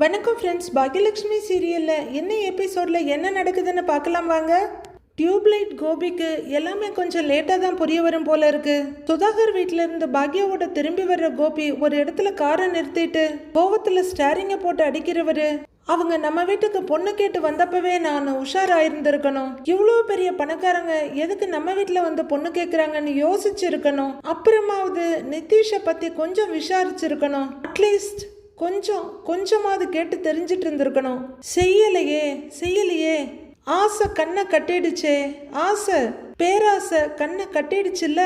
வணக்கம் ஃப்ரெண்ட்ஸ் பாக்யலட்சுமி சீரியலில் என்ன எபிசோடில் என்ன நடக்குதுன்னு பார்க்கலாம் வாங்க. டியூப்லைட் கோபிக்கு எல்லாமே கொஞ்சம் லேட்டாக தான் புரிய வரும் போல இருக்கு. சுதாகர் வீட்டில இருந்து பாக்யாவோட திரும்பி வர்ற கோபி ஒரு இடத்துல காரை நிறுத்திட்டு கோவத்தில் ஸ்டேரிங்கை போட்டு அடிக்கிறவரு. அவங்க நம்ம வீட்டுக்கு பொண்ணு கேட்டு வந்தப்பவே நான் உஷாராயிருந்திருக்கணும். இவ்வளோ பெரிய பணக்காரங்க எதுக்கு நம்ம வீட்டில் வந்து பொண்ணு கேட்குறாங்கன்னு யோசிச்சிருக்கணும். அப்புறமாவது நிதிஷை பற்றி கொஞ்சம் விசாரிச்சிருக்கணும். அட்லீஸ்ட் கொஞ்சம் கொஞ்சமாவது கேட்டு தெரிஞ்சிட்டு இருந்திருக்கணும் செய்யலையே செய்யலையே. ஆசை கண்ணை கட்டிடுச்சே. ஆசை பேராசை கண்ணை கட்டிடுச்சுல்ல?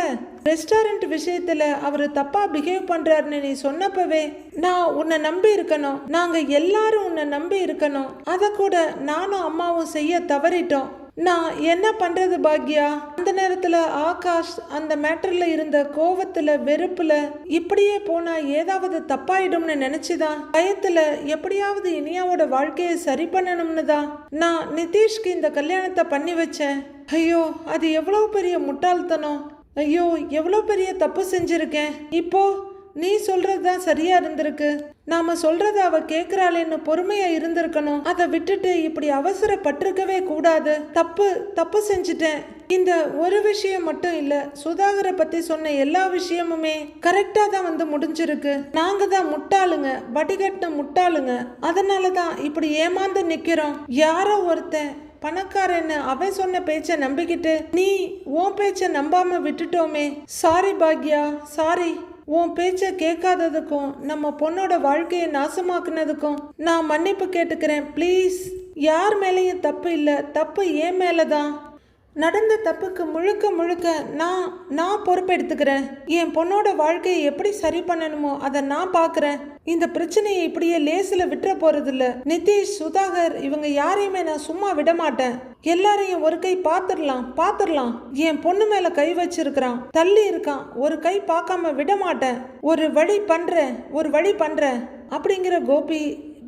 ரெஸ்டாரண்ட் விஷயத்துல அவர் தப்பா பிஹேவ் பண்றாருன்னு நீ சொன்னப்பவே நான் உன்னை நம்பி இருக்கணும். நாங்க எல்லாரும் உன்னை நம்பி இருக்கணும். அதை கூட நானும் அம்மாவும் செய்ய தவறிட்டோம். நான் என்ன பண்றது பாக்யா? அந்த நேரத்துல ஆகாஷ் அந்த மேட்டர்ல இருந்த கோவத்துல வெறுப்புல இப்படியே போனா ஏதாவது தப்பாயிடும்னு நினைச்சுதான் பயத்துல எப்படியாவது இனியாவோட வாழ்க்கையை சரி பண்ணணும்னு தான் நான் நிதிஷ்க்கு இந்த கல்யாணத்தை பண்ணி வச்சேன். ஐயோ அது எவ்வளோ பெரிய முட்டாள்தனம். ஐயோ எவ்வளோ பெரிய தப்பு செஞ்சிருக்கேன். இப்போ நீ சொல்றது தான் சரியா இருந்திருக்கு. நாம சொல்றத அவ கேக்குறாளேன்னு பொறுமையா இருந்திருக்கணும். அதை விட்டுட்டு இப்படி அவசரப்பட்டிருக்கவே கூடாது. தப்பு தப்பு செஞ்சுட்டேன். இந்த ஒரு விஷயம் மட்டும் இல்ல சுதாகரை பத்தி சொன்ன எல்லா விஷயமுமே கரெக்டா தான் வந்து முடிஞ்சிருக்கு. நாங்க தான் முட்டாளுங்க வடிகட்டின முட்டாளுங்க. அதனால தான் இப்படி ஏமாந்து நிக்கிறோம். யாரோ ஒருத்தன் பணக்காரன்னு அவன் சொன்ன பேச்ச நம்பிக்கிட்டு நீ உன் பேச்ச நம்பாம விட்டுட்டோமே. சாரி பாக்யா சாரி உன் பேச்சை கேட்காததுக்கும் நம்ம பொண்ணோட வாழ்க்கையை நாசமாக்குனதுக்கும் நான் மன்னிப்பு கேட்டுக்கிறேன் ப்ளீஸ் யார் மேலேயும் தப்பு இல்லை தப்பு ஏன் மேலே தான் நடந்த தப்புக்கு முழுக்க முழுக்க நான் நான் பொறுப்பெடுத்துக்கிறேன். என் பொண்ணோட வாழ்க்கையை எப்படி சரி பண்ணணுமோ அதை நான் பார்க்குறேன். இந்த பிரச்சனையை இப்படியே லேசில் விட்டுற போகிறதில்ல நிதிஷ் சுதாகர் இவங்க யாரையுமே நான் சும்மா விட மாட்டேன் எல்லாரையும் ஒரு கை பார்த்துடலாம் பார்த்துடலாம். என் பொண்ணு மேலே கை வச்சிருக்கிறான். தள்ளி இருக்கான். ஒரு கை பார்க்காம விட மாட்டேன் ஒரு வழி பண்ணுறேன் ஒரு வழி பண்ணுறேன் அப்படிங்கிற கோபி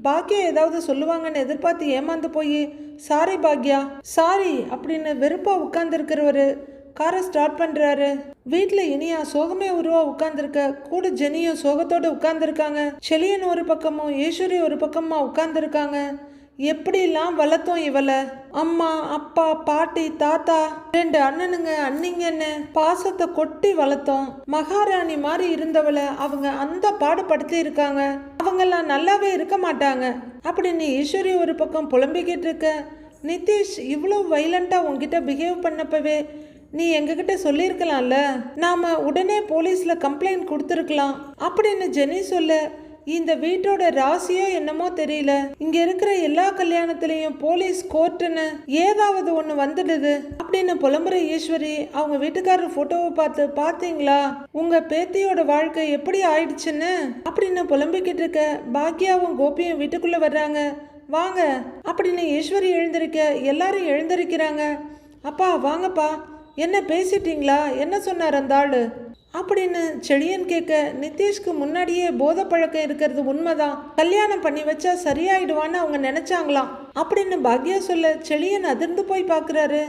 பாக்கியம் ஏதாவது சொல்லுவாங்கன்னு எதிர்பார்த்து ஏமாந்து போய் சாரி பாக்யா சாரி அப்படின்னு வெறுப்பா உட்கார்ந்துருக்கிறவரு. காரை ஸ்டார்ட் பண்றாரு. வீட்ல இனியா சோகமே உருவா உட்கார்ந்துருக்க கூட ஜெனியும் சோகத்தோட உட்கார்ந்துருக்காங்க. செலியன் ஒரு பக்கமும் ஈஸ்வரி ஒரு பக்கமா உட்கார்ந்துருக்காங்க. எப்படிலாம் வளர்த்தோம் இவளை? அம்மா அப்பா பாட்டி தாத்தா ரெண்டு அண்ணனுங்க அண்ணிங்கன்னு பாசத்தை கொட்டி வளர்த்தோம். மகாராணி மாதிரி இருந்தவளை அவங்க அந்த பாடுபடுத்தி இருக்காங்க. அவங்கெல்லாம் நல்லாவே இருக்க மாட்டாங்க. அப்படின்னு ஈஸ்வரி ஒரு பக்கம் புலம்பிக்கிட்டு இருக்க. நிதிஷ் இவ்வளோ வைலண்ட்டாக உங்ககிட்ட பிஹேவ் பண்ணப்பவே நீ எங்ககிட்ட சொல்லியிருக்கலாம்ல? நாம உடனே போலீஸில் கம்ப்ளைண்ட் கொடுத்துருக்கலாம். அப்படின்னு ஜெனி சொல்ல இந்த வீட்டோட ராசியோ என்னமோ தெரியல. இங்க இருக்கிற எல்லா கல்யாணத்திலையும் போலீஸ் கோர்ட்டுன்னு ஏதாவது ஒண்ணு வந்துடுது. அப்படின்னு புலம்புற ஈஸ்வரி அவங்க வீட்டுக்காரர் போட்டோவை பார்த்து பாத்தீங்களா? உங்க பேத்தியோட வாழ்க்கை எப்படி ஆயிடுச்சுன்னு? அப்படின்னு புலம்பிக்கிட்டு இருக்க பாக்கியாவும் கோபியும் வீட்டுக்குள்ள வர்றாங்க. வாங்க அப்படின்னு ஈஸ்வரி எழுந்திருக்க எல்லாரும் எழுந்திருக்கிறாங்க. அப்பா வாங்கப்பா. என்ன பேசிட்டீங்களா? என்ன சொன்னார் அந்த ஆள்? அப்படின்னு செழியன் கேட்க நிதிஷ்க்கு முன்னாடியே போதை பழக்கம் இருக்கிறது உண்மைதான். கல்யாணம் பண்ணி வச்சா சரியாயிடுவான்னு அவங்க நினைச்சாங்களாம். அப்படின்னு பாக்யா சொல்ல செழியன் அதிர்ந்து போய் பார்க்குறாரு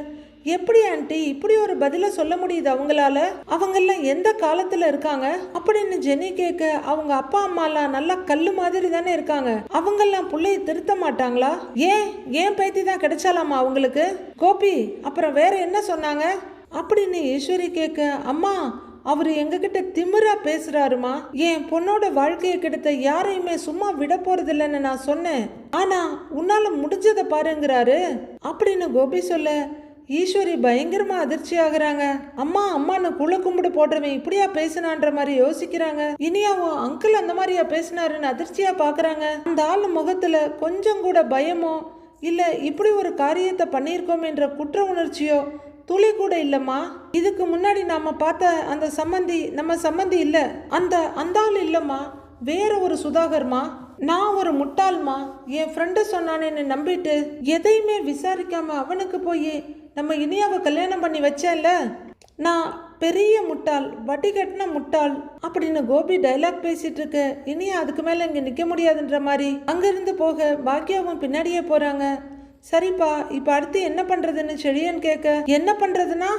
எப்படி ஆண்டி இப்படி ஒரு பதில சொல்ல முடியுது அவங்களால? அவங்கெல்லாம் எந்த காலத்துல இருக்காங்க? அப்படின்னு ஜெனி கேட்க அவங்க அப்பா அம்மாலாம் நல்லா கல்லு மாதிரி தானே இருக்காங்க. அவங்கெல்லாம் பிள்ளைய திருத்த மாட்டாங்களா? ஏன்? ஏன் பைத்தி தான் கிடைச்சாலாமா அவங்களுக்கு? கோபி அப்புறம் வேற என்ன சொன்னாங்க? அப்படின்னு ஈஸ்வரி கேட்க அம்மா அவர் எங்ககிட்ட திமிரா பேசுறாருமா? என் பொண்ணோட வாழ்க்கையை கெடுத்த யாரையுமே சும்மா விட போறதில்லைன்னு நான் சொன்னேன். ஆனா உன்னால முடிஞ்சதை பாருங்கிறாரு. அப்படின்னு கோபி சொல்ல ஈஸ்வரி பயங்கரமா அதிர்ச்சி ஆகுறாங்க. அம்மா அம்மான்னு குல கும்பிடு போடுறவன் இப்படியா பேசினான்ற மாதிரி யோசிக்கிறாங்க. இனியாவும் அங்கிள் அந்த மாதிரியா பேசினாருன்னு அதிர்ச்சியா பாக்குறாங்க. அந்த ஆள் முகத்துல கொஞ்சம் கூட பயமோ இல்ல இப்படி ஒரு காரியத்தை பண்ணியிருக்கோம் என்ற குற்ற உணர்ச்சியோ துளி கூட இல்லம்மா. இதுக்கு முன்னாடி நாம பார்த்த அந்த சம்மந்தி நம்ம சம்மந்தி இல்ல. அந்த அந்த ஆள் இல்லம்மா. வேற ஒரு சுதாகர்மா. நான் ஒரு முட்டாள்மா. என் ஃப்ரெண்டு சொன்னானேன்னு நம்பிட்டு எதையுமே விசாரிக்காம அவனுக்கு போய் நம்ம இனியாவை கல்யாணம் பண்ணி வச்சேன்ல. நான் பெரிய முட்டாள் வட்டி கட்டின முட்டாள் அப்படின்னு கோபி டைலாக் பேசிட்டு இருக்க இனியா அதுக்கு மேல இங்க நிக்க முடியாதுன்ற மாதிரி அங்கிருந்து போக பாக்கியாவும் பின்னாடியே போறாங்க. சரிப்பா இப்போ அடுத்து என்ன பண்ணுறதுன்னு செழியன் கேட்க என்ன பண்ணுறதுன்னா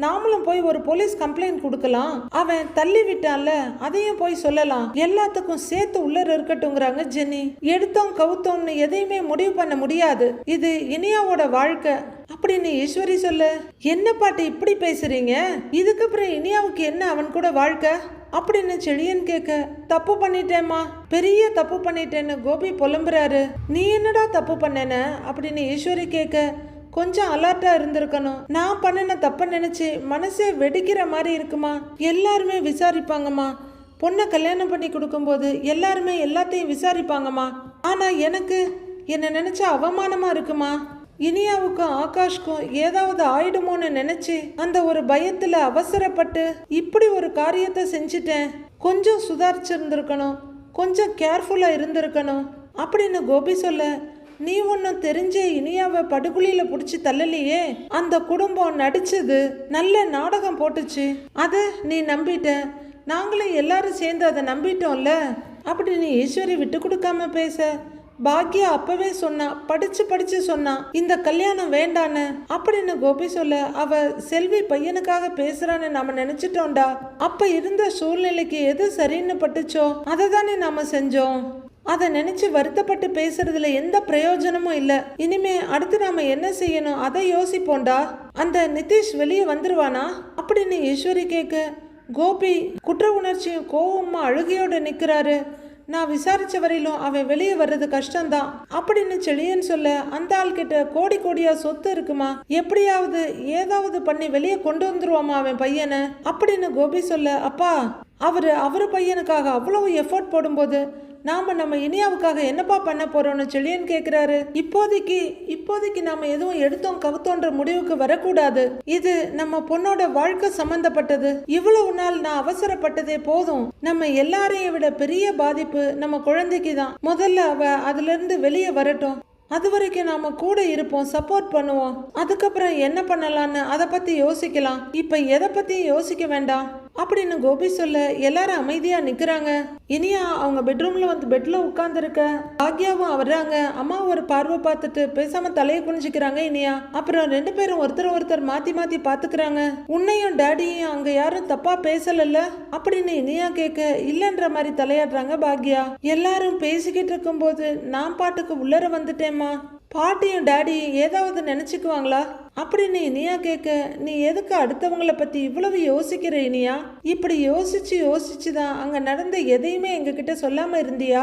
நாமளும் போய் ஒரு போலீஸ் கம்ப்ளைண்ட் கொடுக்கலாம். அவன் தள்ளி விட்டான்ல அதையும் போய் சொல்லலாம். எல்லாத்துக்கும் சேர்த்து உள்ளர இருக்கட்டும்ங்கிறாங்க ஜெனி எடுத்தோம் கவுத்தோம்னு எதையுமே முடிவு பண்ண முடியாது. இது இனியாவோட வாழ்க்கை. அப்படின்னு ஈஸ்வரி சொல்லு. என்ன பாட்டு இப்படி பேசுறீங்க? இதுக்கப்புறம் இனியாவுக்கு என்ன அவன் கூட வாழ்க்கை? அப்படின்னு செழியன் கேட்க தப்பு பண்ணிட்டேம்மா. பெரிய தப்பு பண்ணிட்டேன்னு கோபி புலம்புறாரு. நீ என்னடா தப்பு பண்ணேன? அப்படின்னு ஈஸ்வரி கேட்க கொஞ்சம் அலர்ட்டா இருந்திருக்கணும். நான் பண்ணின தப்ப நினைச்சு மனசே வெடிக்கிற மாதிரி இருக்குமா? எல்லாருமே விசாரிப்பாங்கம்மா. பொண்ணை கல்யாணம் பண்ணி கொடுக்கும்போது எல்லாருமே எல்லாத்தையும் விசாரிப்பாங்கம்மா. ஆனா எனக்கு என்னை நினைச்சா அவமானமா இருக்குமா? இனியாவுக்கும் ஆகாஷ்க்கும் ஏதாவது ஆயிடுமோன்னு நினைச்சு அந்த ஒரு பயத்துல அவசரப்பட்டு இப்படி ஒரு காரியத்தை செஞ்சிட்டேன். கொஞ்சம் சுதாரிச்சிருந்திருக்கணும். கொஞ்சம் கேர்ஃபுல்லாக இருந்திருக்கணும். அப்படின்னு கோபி சொல்ல நீ ஒன்றும் தெரிஞ்சே இனியாவை படுகொலியில் பிடிச்சி தள்ளலையே. அந்த குடும்பம் நடிச்சது நல்ல நாடகம் போட்டுச்சு. அதை நீ நம்பிட்ட. நாங்களும் எல்லாரும் சேர்ந்து அதை நம்பிட்டோம்ல. அப்படின்னு ஈஸ்வரி விட்டு கொடுக்காம பேச பாக்யா அப்பவே சொன்னா படிச்சு படிச்சு சொன்னா இந்த கல்யாணம் வேண்டான்னு? அப்படின்னு கோபி சொல்ல அவ செல்வி பையனுக்காக பேசுறான்னு நாம நினைச்சிட்டோம்டா. அப்ப இருந்த சூழ்நிலைக்கு எது சரின்னு பட்டுச்சோ அதை தானே நாம செஞ்சோம். அதை நினைச்சு வருத்தப்பட்டு பேசுறதுல எந்த பிரயோஜனமும் இல்லை. இனிமே அடுத்து நாம என்ன செய்யணும் அதை யோசிப்போம்டா. அந்த நிதிஷ் வெளியே வந்துருவானா? அப்படின்னு ஈஸ்வரி கேட்க கோபி குற்ற உணர்ச்சியும் கோவமா அழுகையோட நிக்கிறாரு. நான் விசாரிச்ச வரையிலும் அவன் வெளியே வர்றது கஷ்டம்தான். அப்படின்னு செழியன் சொல்ல அந்த ஆள் கிட்ட கோடி கோடியா சொத்து இருக்குமா? எப்படியாவது ஏதாவது பண்ணி வெளியே கொண்டு வந்துருவாமா அவன் பையனை? அப்படின்னு கோபி சொல்ல அப்பா அவர் அவர் பையனுக்காக அவ்வளவு எஃபோர்ட் போடும்போது நாம நம்ம இனியாவுக்காக என்னப்பா பண்ண போறோம்னு செழியன் கேக்குறாரு. இப்போதைக்கு இப்போதைக்கு நாம எதுவும் எடுத்தோம் கவுத்தோன்ற முடிவுக்கு வரக்கூடாது. இது நம்ம பொண்ணோட வாழ்க்கை சம்பந்தப்பட்டது. இவ்வளவு நாள் நான் அவசரப்பட்டதே போதும். நம்ம எல்லாரையும் விட பெரிய பாதிப்பு நம்ம குழந்தைக்கு தான். முதல்ல அவ அதுல இருந்து வெளியே வரட்டும். அது வரைக்கும் நாம கூட இருப்போம் சப்போர்ட் பண்ணுவோம். அதுக்கப்புறம் என்ன பண்ணலாம்னு அதை பத்தி யோசிக்கலாம். இப்ப எதை பத்தியும் யோசிக்க வேண்டாம். அப்படின்னு கோபி சொல்ல எல்லாரும் அமைதியா நிக்கிறாங்க. இனியா அவங்க பெட்ரூம்ல வந்து பெட்ல உட்கார்ந்துருக்க. பாக்யாவும் வர்றாங்க அம்மா ஒரு பார்வை பார்த்துட்டு பேசாம தலையை குனிஞ்சுக்கிறாங்க இனியா. அப்புறம் ரெண்டு பேரும் ஒருத்தர் ஒருத்தர் மாத்தி மாத்தி பாத்துக்கிறாங்க உன்னையும் டேடியும் அங்க யாரும் தப்பா பேசலல்ல? அப்படின்னு இனியா கேட்க இல்லன்ற மாதிரி தலையாடுறாங்க பாக்யா. எல்லாரும் பேசிக்கிட்டு இருக்கும்போது நான் பாட்டுக்கு உள்ளர வந்துட்டேம்மா. பாட்டியும் டேடியும் ஏதாவது நினைச்சுக்குவாங்களா? அப்படின்னு இனியா கேட்க நீ எதுக்கு அடுத்தவங்களை பத்தி இவ்வளவு யோசிக்கிற இனியா? இப்படி யோசிச்சு யோசிச்சு தான் அங்க நடந்த எதையுமே எங்ககிட்ட சொல்லாம இருந்தியா?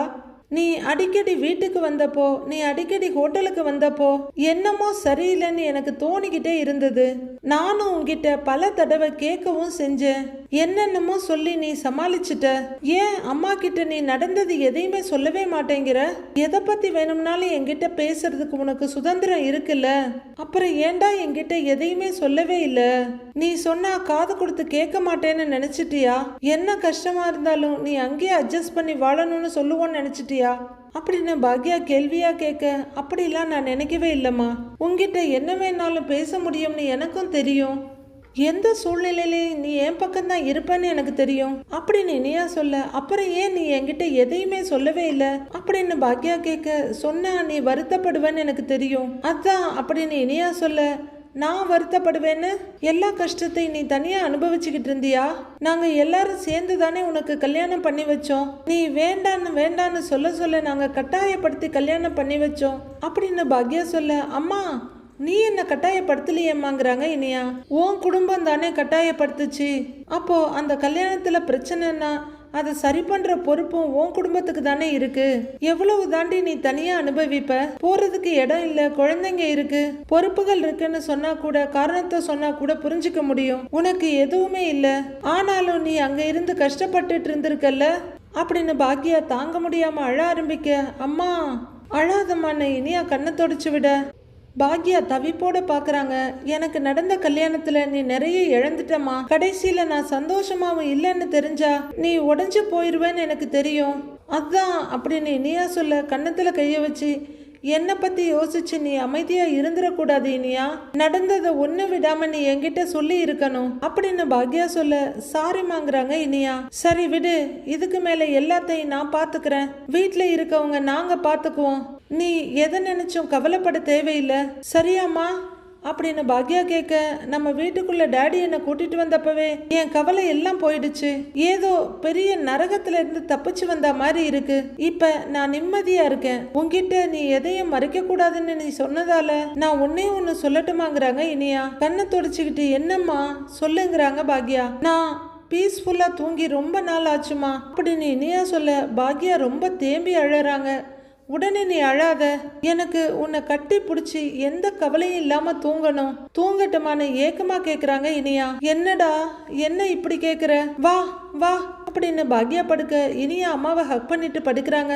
நீ அடிக்கடி வீட்டுக்கு வந்தப்போ நீ அடிக்கடி ஹோட்டலுக்கு வந்தப்போ என்னமோ சரியில்லைன்னு எனக்கு தோணிக்கிட்டே இருந்தது. நானும் உங்ககிட்ட பல தடவை கேட்கவும் செஞ்சேன். என்னென்னமோ சொல்லி நீ சமாளிச்சிட்ட. ஏன் அம்மா கிட்ட நீ நடந்தது எதையுமே சொல்லவே மாட்டேங்கிற? எதை பத்தி வேணும்னாலும் என்கிட்ட பேசுறதுக்கு உனக்கு சுதந்திரம் இருக்குல்ல? அப்புறம் ஏன்டா என்கிட்ட எதையுமே சொல்லவே இல்லை? நீ சொன்னா காது கொடுத்து கேட்க மாட்டேன்னு நினைச்சிட்டியா? என்ன கஷ்டமா இருந்தாலும் நீ அங்கேயே அட்ஜஸ்ட் பண்ணி வாழணும்னு சொல்லுவோன்னு நினைச்சிட்டியா? அப்படின்னு பாக்யா கேள்வியா கேட்க அப்படிலாம் நான் நினைக்கவே இல்லைம்மா. உங்ககிட்ட என்ன வேணாலும் பேச முடியும்னு எனக்கும் தெரியும். எந்த சூழ்நிலையிலையும் நீ என் பக்கம் தான் இருப்பேன்னு எனக்கு தெரியும். அப்படின்னு இனியா சொல்ல அப்புறம் ஏன் நீ என்கிட்ட எதையுமே சொல்லவே இல்லை? அப்படின்னு பாக்யா கேட்க சொன்னா நீ வருத்தப்படுவேன்னு எனக்கு தெரியும். அதான் அப்படின்னு இனியா சொல்ல நான் வருத்தப்படுவேன்னு எல்லா கஷ்டத்தையும் நீ தனியா அனுபவிச்சுக்கிட்டு இருந்தியா? நாங்க எல்லாரும் சேர்ந்து தானே உனக்கு கல்யாணம் பண்ணி வச்சோம். நீ வேண்டான்னு வேண்டான்னு சொல்ல சொல்ல நாங்க கட்டாயப்படுத்தி கல்யாணம் பண்ணி வச்சோம். அப்படின்னு பாக்யா சொல்ல அம்மா நீ என்ன கட்டாயப்படுத்தலையேம்மாங்கிறாங்க இனியா? உன் குடும்பம் தானே கட்டாயப்படுத்துச்சு. அப்போ அந்த கல்யாணத்துல பிரச்சனைன்னா அதை சரி பண்ற பொறுப்பும் உன் குடும்பத்துக்கு தானே இருக்கு. எவ்வளவு தாண்டி நீ தனியா அனுபவிப்ப? போறதுக்கு இடம் இல்ல குழந்தைங்க இருக்கு. பொறுப்புகள் இருக்குன்னு சொன்னா கூட காரணத்தை சொன்னா கூட புரிஞ்சுக்க முடியும். உனக்கு எதுவுமே இல்ல. ஆனாலும் நீ அங்க இருந்து கஷ்டப்பட்டுட்டு இருந்திருக்கல்ல? அப்படின்னு பாக்கியா தாங்க முடியாம அழ ஆரம்பிக்க அம்மா அழாதம்மா இனியா கண்ணை தொடச்சு விட. பாக்யா தவிப்போட பார்க்குறாங்க எனக்கு நடந்த கல்யாணத்தில் நீ நிறைய இழந்துட்டமா கடைசியில் நான் சந்தோஷமாவும் இல்லைன்னு தெரிஞ்சா நீ உடஞ்சு போயிடுவேன்னு எனக்கு தெரியும். அதான் அப்படின்னு இனியா சொல்ல கன்னத்தில் கையை வச்சு என்னை பற்றி யோசிச்சு நீ அமைதியாக இருந்துடக்கூடாது இனியா. நடந்ததை ஒன்று விடாமல் நீ என்கிட்ட சொல்லி இருக்கணும். அப்படின்னு பாக்யா சொல்ல சாரிமாங்கிறாங்க இனியா. சரி விடு இதுக்கு மேலே எல்லாத்தையும் நான் பார்த்துக்கிறேன் வீட்டில் இருக்கவங்க நாங்கள் பார்த்துக்குவோம் நீ எதை நினைச்சும் கவலைப்பட தேவையில்லை. சரியாம்மா அப்படின்னு பாக்யா கேட்க நம்ம வீட்டுக்குள்ள டேடி என்னை கூட்டிட்டு வந்தப்பவே என் கவலை எல்லாம் போயிடுச்சு. ஏதோ பெரிய நரகத்துல இருந்து தப்பிச்சு வந்த மாதிரி இருக்கு. இப்ப நான் நிம்மதியா இருக்கேன். உன்கிட்ட நீ எதையும் மறைக்க கூடாதுன்னு நீ சொன்னதால நான் ஒன்னே ஒன்னு சொல்லட்டுமாங்கிறாங்க இனியா. கண்ணை தொடச்சிக்கிட்டு என்னம்மா? சொல்லுங்கிறாங்க பாக்யா. நான் பீஸ்ஃபுல்லாக தூங்கி ரொம்ப நாள் ஆச்சுமா? அப்படின்னு இனியா சொல்ல பாக்யா ரொம்ப தேம்பி அழறாங்க. உடனே நீ அழாத. எனக்கு உன்னை கட்டி பிடிச்சி எந்த கவலையும் இல்லாம தூங்கணும். தூங்கட்டுமான்னு ஏக்கமா கேக்குறாங்க இனியா. என்னடா? என்ன இப்படி கேக்குற? வா வா அப்படின்னு பாக்யா படுக்க இனியா அம்மாவை ஹக் பண்ணிட்டு படுக்கிறாங்க.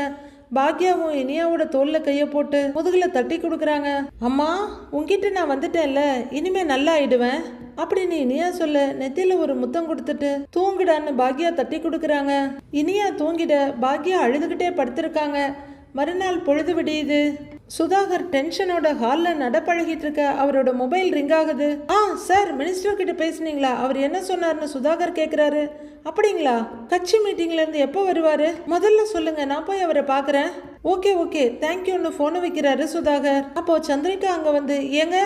பாக்யாவும் இனியாவோட தோல்ல கைய போட்டு முதுகுல தட்டி கொடுக்குறாங்க. அம்மா உங்ககிட்ட நான் வந்துட்டேன்ல இனிமே நல்லா ஆயிடுவேன். அப்படின்னு இனியா சொல்ல நெத்தியில ஒரு முத்தம் கொடுத்துட்டு தூங்குடான்னு பாக்யா தட்டி கொடுக்குறாங்க. இனியா தூங்கிட பாக்யா அழுதுகிட்டே படுத்திருக்காங்க. மறுநாள் பொழுது விடியுது. சுதாகர் டென்ஷனோட ஹாலில் நடப்பழகிட்டு இருக்க அவரோட மொபைல் ரிங் ஆகுது. ஆ சார் மினிஸ்டர் கிட்ட பேசுனீங்களா? அவர் என்ன சொன்னார்னு சுதாகர் கேட்குறாரு அப்படிங்களா? கட்சி மீட்டிங்ல இருந்து எப்போ வருவாரு? முதல்ல சொல்லுங்க நான் போய் அவரை பார்க்குறேன் ஓகே ஓகே தேங்க்யூன்னு ஃபோனை வைக்கிறாரு சுதாகர். அப்போ சந்திரிகா அங்க வந்து ஏங்க?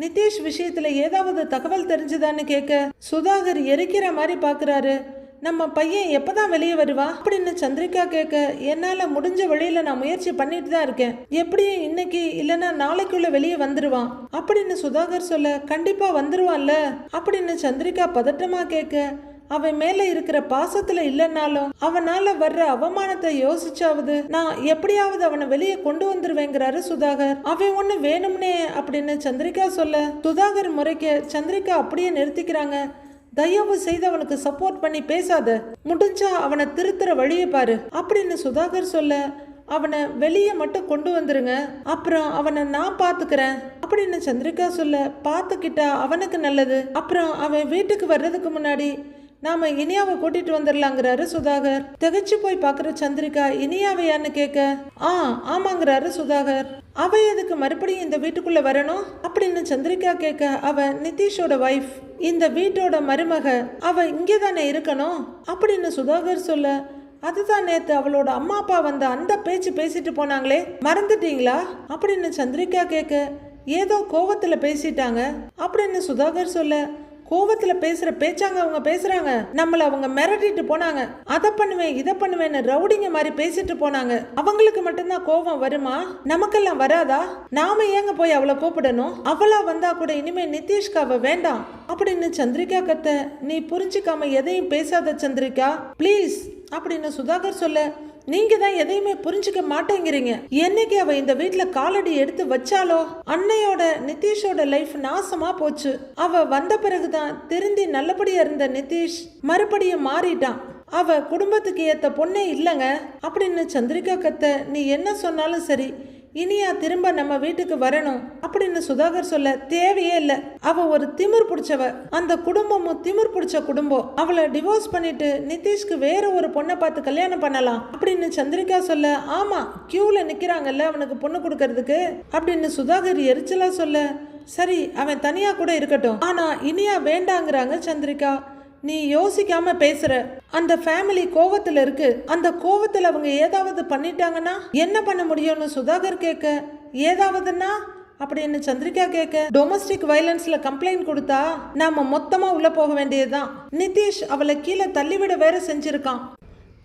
நிதிஷ் விஷயத்துல ஏதாவது தகவல் தெரிஞ்சுதான்னு கேட்க சுதாகர் எரிக்கிற மாதிரி பாக்குறாரு. நம்ம பையன் எப்போ தான் வெளியே வருவா? அப்படின்னு சந்திரிகா கேட்க என்னால் முடிஞ்ச வழியில் நான் முயற்சி பண்ணிட்டு தான் இருக்கேன். எப்படியும் இன்னைக்கு இல்லைன்னா நாளைக்குள்ள வெளியே வந்துடுவான் அப்படின்னு சுதாகர் சொல்ல கண்டிப்பாக வந்துடுவான்ல அப்படின்னு சந்திரிகா பதட்டமாக கேட்க அவன் மேல இருக்கிற பாசத்துல இல்லைனாலும் அவனால வர்ற அவமானத்தை யோசிச்சாவது நான் எப்படியாவது அவனை வெளியே கொண்டு வந்துருவேங்கிறாரு சுதாகர். அவன் ஒண்ணு வேணும்னே. அப்படின்னு சந்திரிகா சொல்ல சுதாகர் முறைக்க சந்திரிகா அப்படியே நிறுத்திக்கிறாங்க. தயவு செய்து அவனுக்கு சப்போர்ட் பண்ணி பேசாத. முடிஞ்சா அவனை திருத்துற வழியை பாரு. அப்படின்னு சுதாகர் சொல்ல அவனை வெளியே மட்டும் கொண்டு வந்துருங்க. அப்புறம் அவனை நான் பார்த்துக்கிறேன் அப்படின்னு சந்திரிகா சொல்ல பார்த்துக்கிட்டா அவனுக்கு நல்லது. அப்புறம் அவன் வீட்டுக்கு வர்றதுக்கு முன்னாடி நாம இனியாவை கூட்டிட்டு வந்துடலாங்கிறாரு சுதாகர். திகச்சு போய் பார்க்குற சந்திரிகா இனியாவையான்னு கேட்க ஆ ஆமாங்கிறாரு சுதாகர். அவ எதுக்கு மறுபடியும் இந்த வீட்டுக்குள்ள வரணும்? அப்படின்னு சந்திரிகா கேட்க அவ நிதிஷோட வைஃப் இந்த வீட்டோட மருமக அவ இங்கே தானே இருக்கணும்? அப்படின்னு சுதாகர் சொல்ல அதுதான் நேத்து அவளோட அம்மா அப்பா வந்த அந்த பேச்சு பேசிட்டு போனாங்களே மறந்துட்டீங்களா? அப்படின்னு சந்திரிகா கேட்க ஏதோ கோவத்துல பேசிட்டாங்க. அப்படின்னு சுதாகர் சொல்ல கோவத்துல பேசுற பேச்சாங்க அவங்க பேசுறாங்க. நம்மள அவங்க மிரட்டிட்டு போனாங்க. அதை பண்ணுவேன் இதை பண்ணுவேன்னு ரவுடிங்க மாதிரி பேசிட்டு போனாங்க. அவங்களுக்கு மட்டும்தான் கோவம் வருமா? நமக்கெல்லாம் வராதா? நாம ஏங்க போய் அவளை கூப்பிடணும்? அவளா வந்தா கூட இனிமே நிதிஷ்க்கு வேண்டாம். அப்படின்னு சந்திரிகா கத்த நீ புரிஞ்சுக்காம எதையும் பேசாத சந்திரிகா. ப்ளீஸ். அப்படின்னு சுதாகர் சொல்ல நீங்க தான் எதையுமே புரிஞ்சுக்க மாட்டேங்கிறீங்க. என்னைக்கு அவ இந்த வீட்டுல காலடி எடுத்து வச்சாலோ அன்னையோட நிதிஷோட லைஃப் நாசமா போச்சு. அவ வந்த பிறகுதான் திருந்தி நல்லபடியா இருந்த நிதிஷ் மறுபடியும் மாறிட்டான். அவ குடும்பத்துக்கு ஏத்த பொண்ணே இல்லைங்க. அப்படின்னு சந்திரிகா கத்த நீ என்ன சொன்னாலும் சரி இனியா திரும்ப நம்ம வீட்டுக்கு வரணும் அப்படின்னு சுதாகர் சொல்ல தேவையே இல்லை. அவ ஒரு திமிர் பிடிச்சவ. அந்த குடும்பமும் திமிர் பிடிச்ச குடும்பம். அவளை டிவோர்ஸ் பண்ணிட்டு நிதிஷ்க்கு வேற ஒரு பொண்ணை பார்த்து கல்யாணம் பண்ணலாம் அப்படின்னு சந்திரிகா சொல்ல ஆமா கியூல நிக்கிறாங்கல்ல அவனுக்கு பொண்ணு கொடுக்கறதுக்கு? அப்படின்னு சுதாகர் எரிச்சலா சொல்ல சரி அவன் தனியா கூட இருக்கட்டும். ஆனா இனியா வேண்டாங்கிறாங்க சந்திரிகா. நீ யோசிக்காம பேசுற. அந்த ஃபேமிலி கோவத்துல இருக்கு. அந்த கோவத்துல அவங்க ஏதாவது பண்ணிட்டாங்கன்னா என்ன பண்ண முடியும்னு சுதாகர் கேட்க ஏதாவதுன்னா? அப்படின்னு சந்திரிகா கேட்க டொமஸ்டிக் வயலன்ஸ்ல கம்ப்ளைண்ட் கொடுத்தா நாம மொத்தமா உள்ள போக வேண்டியதுதான். நிதிஷ் அவளை கீழே தள்ளிவிட வேற செஞ்சிருக்கான்.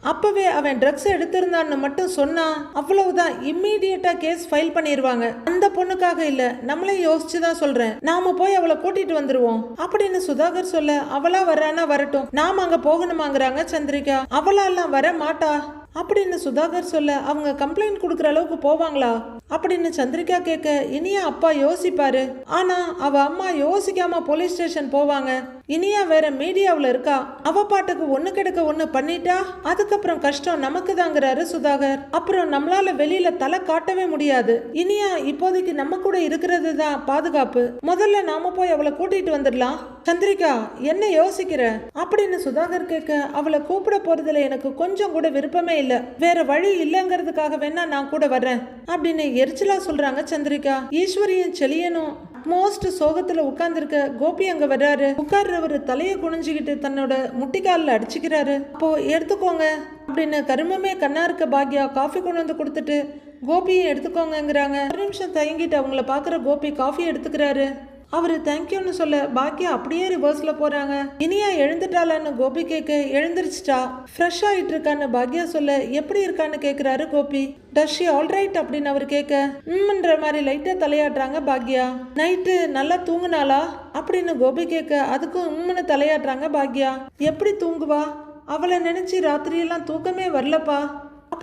அப்பவே அவன் ட்ரக்ஸ் எடுத்திருந்தான்னு மட்டும் சொன்னா அவ்வளவுதான். இம்மீடியட்டா கேஸ் ஃபைல் பண்ணிடுவாங்க அந்த பொண்ணுக்காக இல்ல நம்மளே யோசிச்சு தான் சொல்றேன். நாம போய் அவளை கூட்டிட்டு வந்துருவோம். அப்படின்னு சுதாகர் சொல்ல அவளா வர்றானா வரட்டும். நாம அங்க போகணுமாங்கிறாங்க சந்திரிகா. அவளாலாம் வர மாட்டா. அப்படின்னு சுதாகர் சொல்ல அவங்க கம்ப்ளைண்ட் கொடுக்குற அளவுக்கு போவாங்களா? அப்படின்னு சந்திரிகா கேட்க இனியா அப்பா யோசிப்பாரு. ஆனா அவ அம்மா யோசிக்காம போலீஸ் ஸ்டேஷன் போவாங்க. இனியா வேற மீடியாவில் இருக்கா? அவ பாட்டுக்கு ஒன்று கெடுக்க ஒன்று பண்ணிட்டா? அதுக்கப்புறம் கஷ்டம் நமக்கு தாங்கிறாரு சுதாகர். அப்புறம் நம்மளால வெளியில தலை காட்டவே முடியாது. இனியா இப்போதைக்கு நம்ம கூட இருக்கிறது தான் பாதுகாப்பு. முதல்ல நாம போய் அவளை கூட்டிட்டு வந்துடலாம். சந்திரிகா என்ன யோசிக்கிற? அப்படின்னு சுதாகர் கேட்க அவளை கூப்பிட போறதுல எனக்கு கொஞ்சம் கூட விருப்பமே இல்ல. வேற வழி இல்லைங்கிறதுக்காக வேணா நான் கூட வர்றேன். அப்படின்னு எரிச்சலா சொல்றாங்க சந்திரிகா. ஈஸ்வரியும் செலியனும் மோஸ்ட் சோகத்துல உட்கார்ந்துருக்க கோபி அங்க வர்றாரு. உட்கார்றவர் தலையை குனிஞ்சுக்கிட்டு தன்னோட முட்டிக்காலில் அடிச்சுக்கிறாரு. அப்போ எடுத்துக்கோங்க அப்படின்னு கருமமே கண்ணா இருக்க பாக்யா காஃபி கொண்டு வந்து கொடுத்துட்டு கோபியை எடுத்துக்கோங்கங்கிறாங்க. ஒரு நிமிஷம் தயங்கிட்டு அவங்கள பார்க்குற கோபி காஃபி எடுத்துக்கிறாரு. அவர் தேங்க்யூன்னு சொல்ல பாக்கியா அப்படியே ரிவர்ஸில் போகிறாங்க இனியா எழுந்துட்டாளான்னு கோபி கேட்க எழுந்திருச்சிட்டா. ஃப்ரெஷ் ஆகிட்டு இருக்கான்னு பாக்யா சொல்ல எப்படி இருக்கான்னு கேட்குறாரு கோபி. டஷி ஆல்ரைட் அப்படின்னு அவர் கேட்க ம்ன்ற மாதிரி லைட்டாக தலையாடுறாங்க பாக்யா நைட்டு நல்லா தூங்குனாளா? அப்படின்னு கோபி கேட்க அதுக்கும் உம்முன்னு தலையாடுறாங்க பாக்யா எப்படி தூங்குவா? அவளை நினச்சி ராத்திரியெல்லாம் தூக்கமே வரலப்பா.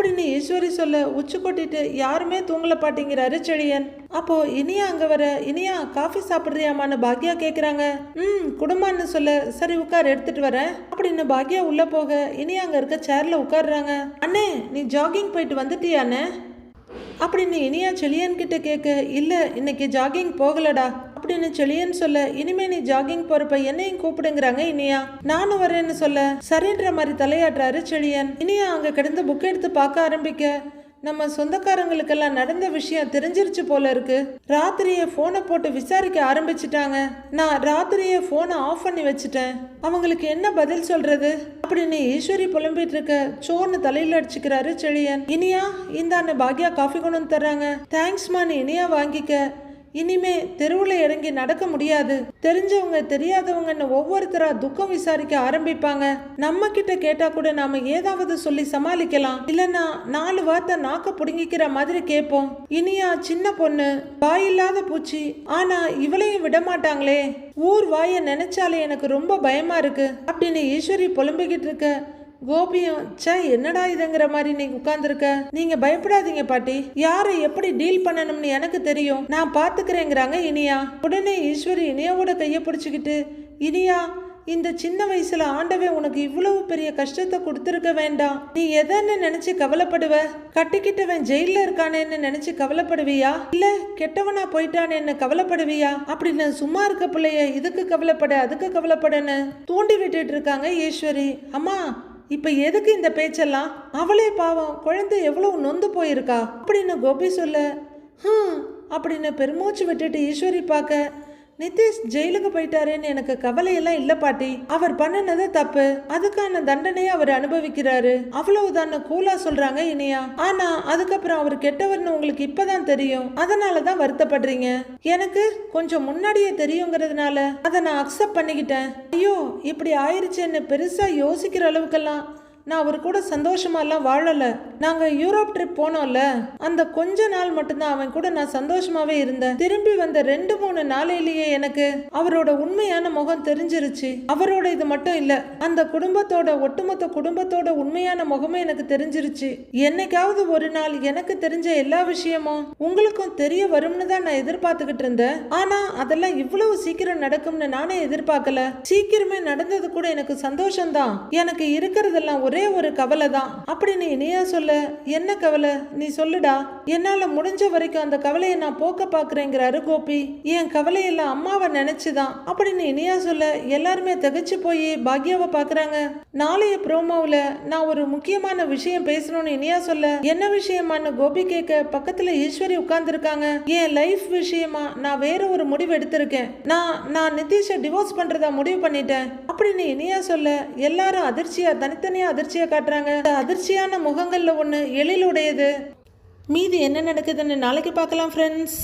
அப்படின்னு ஈஸ்வரி சொல்ல உச்சி கொட்டிட்டு யாருமே தூங்கல பாட்டிங்கிறாரு செழியன். அப்போ இனியா அங்க வர? இனியா காஃபி சாப்பிடுறியாமான்னு பாக்யா கேக்குறாங்க. ம் குடும்பம்னு சொல்ல. சரி உட்கார் எடுத்துட்டு வரேன். அப்படின்னு பாக்யா உள்ள போக இனியா அங்க இருக்க சேர்ல உட்காடுறாங்க அண்ணே நீ ஜாகிங் போயிட்டு வந்துட்டியாண்ணே அப்படின்னு இனியா செழியன் கிட்ட கேட்க இல்ல இன்னைக்கு ஜாகிங் போகலடா. அப்படின்னு செழியன் சொல்ல இனிமே நீ ஜாகிங் போறப்ப என்னையும் கூப்பிடுங்கிறாங்க இனியா. நானும் வரேன்னு சொல்ல சரின்ற மாதிரி தலையாடுறாரு செழியன். இனியா அங்க கிடந்து புக் எடுத்து பார்க்க ஆரம்பிக்க நம்ம சொந்தக்காரங்களுக்கெல்லாம் நடந்த விஷயம் தெரிஞ்சிருச்சு போல இருக்கு. ராத்திரியே போனை போட்டு விசாரிக்க ஆரம்பிச்சிட்டாங்க. நான் ராத்திரியே போனை ஆஃப் பண்ணி வச்சுட்டேன். அவங்களுக்கு என்ன பதில் சொல்றது? அப்படின்னு ஈஸ்வரி புலம்பிட்டு இருக்க சோர்னு தலையில அடிச்சுக்கிறாரு செழியன். இனியா இந்தான்னு பாக்யா காஃபி கொண்டு வந்து தர்றாங்க. தேங்க்ஸ்மான்னு இனியா வாங்கிக்க. இனிமே தெருவில் இறங்கி நடக்க முடியாது. தெரிஞ்சவங்க தெரியாதவங்கன்னு ஒவ்வொருத்தரா துக்கம் விசாரிக்க ஆரம்பிப்பாங்க. நம்ம கிட்ட கேட்டா கூட நாம ஏதாவது சொல்லி சமாளிக்கலாம். இல்லனா நாலு வார்த்தை நாக்க புடுங்கிக்கிற மாதிரி கேட்போம். இனியா சின்ன பொண்ணு வாயில்லாத பூச்சி ஆனா இவளையும் விட மாட்டாங்களே ஊர் வாய நினைச்சாலே எனக்கு ரொம்ப பயமா இருக்கு. அப்படின்னு ஈஸ்வரி புலம்பிக்கிட்டு இருக்க கோபியும் சே என்னடா இதுங்கிற மாதிரி நீங்க உட்கார்ந்துருக்க? நீங்க பயப்படாதீங்க பாட்டி. யாரை எப்படி டீல் பண்ணணும்னு எனக்கு தெரியும். நான் பாத்துக்கிறேங்கிறாங்க இனியா. உடனே ஈஸ்வரி இனியாவோட கையை பிடிச்சிக்கிட்டு இனியா இந்த சின்ன வயசுல ஆண்டவே உனக்கு இவ்வளவு பெரிய கஷ்டத்தை கொடுத்துருக்க வேண்டாம். நீ எதன்னு நினைச்சு கவலைப்படுவ? கட்டிக்கிட்டவன் ஜெயில இருக்கானேன்னு நினைச்சு கவலைப்படுவியா? இல்ல கெட்டவனா போயிட்டானேன்னு கவலைப்படுவியா? அப்படின்னு சும்மா இருக்க பிள்ளைய இதுக்கு கவலைப்பட அதுக்கு கவலைப்படன்னு தூண்டி விட்டுட்டு இருக்காங்க ஈஸ்வரி. அம்மா இப்போ எதுக்கு இந்த பேச்செல்லாம்? அவளே பாவம். குழந்தை எவ்வளோ நொந்து போயிருக்கா? அப்படின்னு கோபி சொல்ல ஹம் அப்படின்னு பெருமூச்சு விட்டுட்டு ஈஸ்வரி பார்க்க நிதிஷ் ஜெயிலுக்கு போயிட்டாருன்னு எனக்கு கவலையெல்லாம் இல்ல பாட்டி. அவர் பண்ணினது தப்பு. அதுக்கான தண்டனையை அவர் அனுபவிக்கிறாரு. அவ்வளவுதான் கூலா சொல்றாங்க இனியா. ஆனா அதுக்கப்புறம் அவர் கெட்டவர்னு உங்களுக்கு இப்பதான் தெரியும். அதனாலதான் வருத்தப்படுறீங்க. எனக்கு கொஞ்சம் முன்னாடியே தெரியுங்கிறதுனால அதை நான் அக்செப்ட் பண்ணிக்கிட்டேன். ஐயோ இப்படி ஆயிருச்சுன்னு பெருசா யோசிக்கிற அளவுக்கெல்லாம் நான் அவர் கூட சந்தோஷமாலாம் வாழலை. நாங்கள் யூரோப் ட்ரிப் போனோம்ல. அந்த கொஞ்ச நாள் மட்டும்தான் அவன் கூட நான் சந்தோஷமாவே இருந்தேன். திரும்பி வந்த ரெண்டு மூணு நாளையிலேயே எனக்கு அவரோட உண்மையான முகம் தெரிஞ்சிருச்சு. அவரோட இது மட்டும் இல்லை அந்த குடும்பத்தோட ஒட்டுமொத்த குடும்பத்தோட உண்மையான முகமே எனக்கு தெரிஞ்சிருச்சு. என்னைக்காவது ஒரு நாள் எனக்கு தெரிஞ்ச எல்லா விஷயமும் உங்களுக்கும் தெரிய வரும்னு தான் நான் எதிர்பார்த்துக்கிட்டு இருந்தேன். ஆனா அதெல்லாம் இவ்வளவு சீக்கிரம் நடக்கும்னு நானே எதிர்பார்க்கல. சீக்கிரமே நடந்தது கூட எனக்கு சந்தோஷம்தான். எனக்கு இருக்கிறதெல்லாம் ஒரே ஒரு கவலை தான். அப்படின்னு இனியா சொல்ல. என்ன கவலை? நீ சொல்லுடா. என்னால முடிஞ்ச வரைக்கும் அந்த கவலையை நான் போக்க பாக்குறேங்கிறாரு கோபி. என் கவலையெல்லாம் அம்மாவை நினைச்சுதான். அப்படின்னு இனியா சொல்ல. எல்லாருமே தகச்சு போய் பாக்யாவை பாக்குறாங்க. நாளைய ப்ரோமோவில் நான் ஒரு முக்கியமான விஷயம் பேசணும்னு இனியா சொல்ல. என்ன விஷயமான்னு கோபி கேட்க பக்கத்துல ஈஸ்வரி உட்கார்ந்துருக்காங்க. என் லைஃப் விஷயமா நான் வேற ஒரு முடிவு எடுத்திருக்கேன். நான் நான் நிதிஷை டிவோர்ஸ் பண்றதா முடிவு பண்ணிட்டேன். அப்படின்னு இனியா சொல்ல எல்லாரும் அதிர்ச்சியா தனித்தனியா அதிர்ச்சியா காட்டுறாங்க. அதிர்ச்சியான முகங்கள்ல ஒண்ணு எழிலுடையது. மீதி என்ன நடக்குதுன்னு நாளைக்கு பார்க்கலாம் ஃப்ரெண்ட்ஸ்